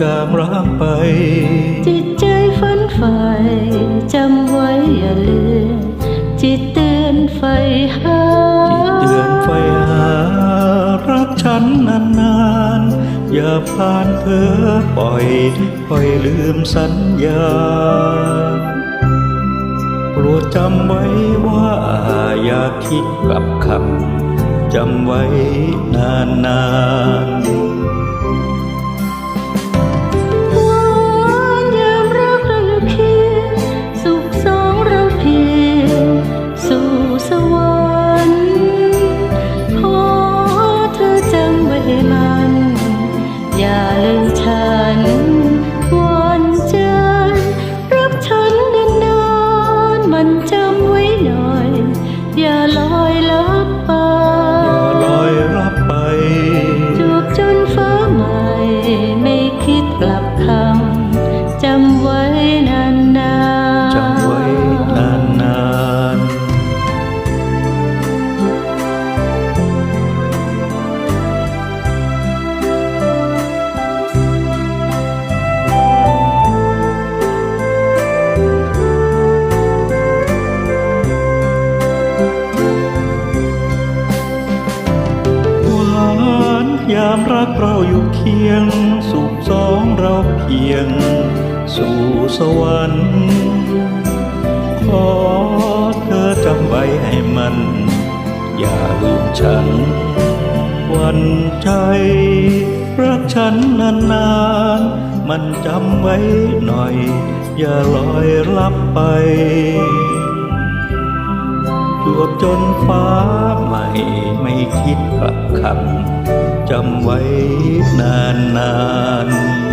จางร้างไป จิตใจฝันใฝ่จำไว้อย่าลืมจิตเตือนไฟหาจิตเตือนไฟหา รักฉันนานๆ อย่าผ่านเพ้อปล่อยปล่อยลืมสัญญากลัวจำไว้ว่าอย่าคิดกลับคำจำไว้นานๆ มัน อย่าลืมฉันวันเจนทร์รักฉันนานๆมันจำไว้หน่อย อย่าลอย ยามรักเราอยู่เคียง สุขสองเราเพียง สู่สวรรค์ขอเธอจำไว้ให้มัน อย่าลืมฉัน วันใจ รักฉันนานๆ มันจำไว้หน่อย อย่าลอยลับไปจวบจนฟ้าใหม่ไม่คิดกลับคำ จำไว้นานนานๆ